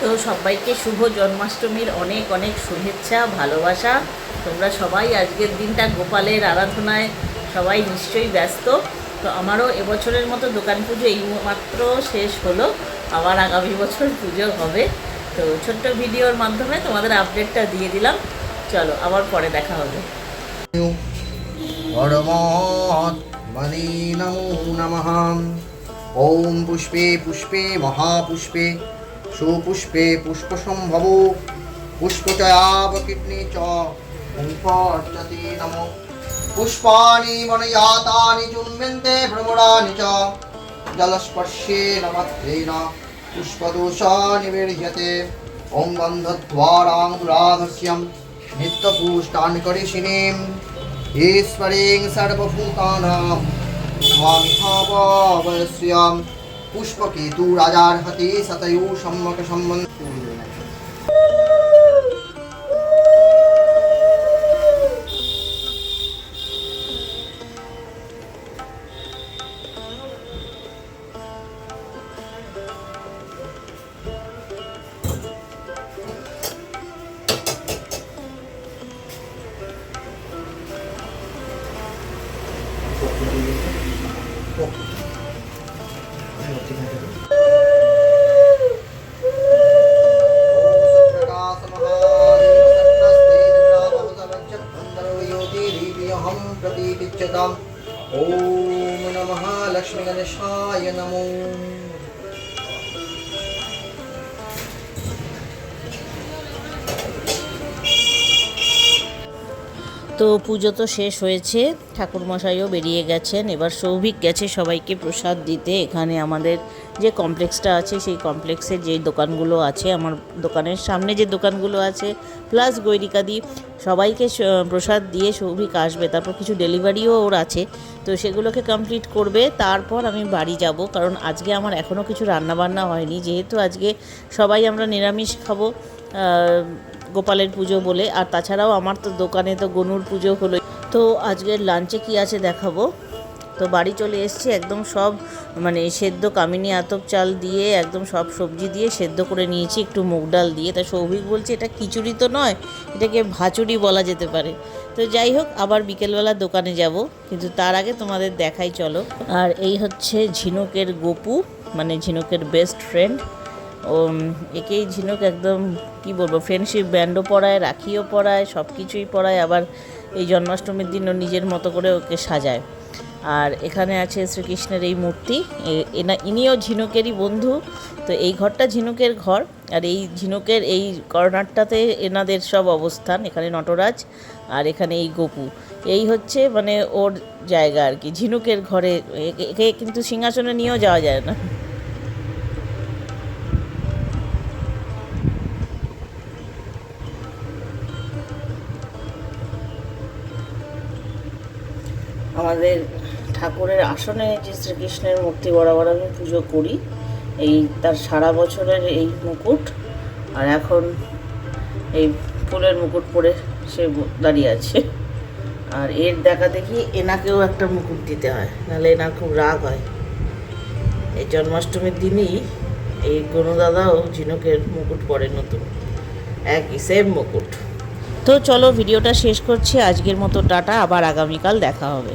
তো সবাইকে শুভ জন্মাষ্টমীর অনেক অনেক শুভেচ্ছা, ভালোবাসা। তোমরা সবাই আজকের দিনটা গোপালের আরাধনায় সবাই নিশ্চয়ই ব্যস্ত। তো আমারও এবছরের মতো দোকান পুজো এই মাত্র শেষ হলো। আবার আগামী বছর পুজো হবে। তো ছোট্ট ভিডিওর মাধ্যমে তোমাদের আপডেটটা দিয়ে দিলাম। চলো, আবার পরে দেখা হবে। ওম পুষ্পে পুষ্পে মহাপুষ্পে। महापुष्पे सुपुष्पे पुष्पसम्भवो पुष्पचयावकीर्णे च पुष्पार्चते नमो पुष्पाणि वनयातानि चुम्बन्ते भ्रमराणि च जलस्पर्शेन मात्रेण पुष्पदोषा निवेर्यते ॐ गन्धद्वारानुराधस्यं नित्यपुष्टान् करिषिणीम् ईश्वरीं सर्वभूतानां পুষ্পকেতু রাজার হাতে সতয়ু সম্মক সম্বন্ধ। प्रतीपिच्यताम् ॐ नमः लक्ष्मीगणेशाय नमो তো পুজো তো শেষ হয়েছে ঠাকুরমশাইও বেরিয়ে গেছেন এবার সৌভিক গেছে সবাইকে প্রসাদ দিতে এখানে আমাদের যে কমপ্লেক্সটা আছে, সেই কমপ্লেক্সের যে দোকানগুলো আছে, আমার দোকানের সামনে যে দোকানগুলো আছে প্লাস গৈরিকাদি সবাইকে প্রসাদ দিয়ে সৌভিক আসবে, তারপর কিছু ডেলিভারিও ওর আছে, তো সেগুলোকে কমপ্লিট করবে, তারপর আমি বাড়ি যাব, কারণ আজকে আমার এখনও কিছু রান্নাবান্না হয়নি, যেহেতু আজকে সবাই আমরা নিরামিষ খাব গোপালের পুজো বলে, আর তাছাড়াও আমার তো দোকানে তো গনুর পুজো হলো তো আজকের লাঞ্চে কি আছে দেখাবো? তো বাড়ি চলে এসেছি, একদম সব মানে সেদ্ধ কামিনী আতপ চাল দিয়ে, একদম সব সবজি দিয়ে সেদ্ধ করে নিয়েছি, একটু মুগ ডাল দিয়ে। তা সৌভিক বলছে, এটা খিচুড়ি তো নয়, এটাকে ভাচুড়ি বলা যেতে পারে। তো যাই হোক, আবার বিকেলবেলা দোকানে যাব, কিন্তু তার আগে তোমাদের দেখাই, চলো। আর এই হচ্ছে ঝিনুকের গপু মানে ঝিনুকের বেস্ট ফ্রেন্ড ও একেই ঝিনুক একদম, কি বলব ফ্রেন্ডশিপ ব্যান্ডও পড়ায়, রাখিও পরায় সব কিছুই পরায় আবার এই জন্মাষ্টমীর দিনও নিজের মতো করে ওকে সাজায়। আর এখানে আছে শ্রীকৃষ্ণের এই মূর্তি। এনা, ইনিও ঝিনুকেরই বন্ধু। তো এই ঘরটা ঝিনুকের ঘর। আর এই ঝিনুকের এই কর্নারটাতে এনাদের সব অবস্থান। এখানে নটরাজ আর এখানে এই গপু। এই হচ্ছে মানে ওর জায়গা আর কি। ঝিনুকের ঘরে একে- কিন্তু সিংহাসনে নিয়েও যাওয়া যায় না। আমাদের ঠাকুরের আসনে যে শ্রীকৃষ্ণের মূর্তি বরাবর আমি পুজো করি, এই তার সারা বছরের এই মুকুট। আর এখন এই ফুলের মুকুট পরে সে দাঁড়িয়ে আছে। আর এর দেখা দেখি এনাকেও একটা মুকুট দিতে হয়, নাহলে এনার খুব রাগ হয়। এই জন্মাষ্টমীর দিনই এই গনুদাদাও ঝিনুকের মুকুট পরে নতুন, একই সেম মুকুট। তো চলো ভিডিওটা শেষ করছি, আজকের মতো টাটা, আবার আগামীকাল দেখা হবে।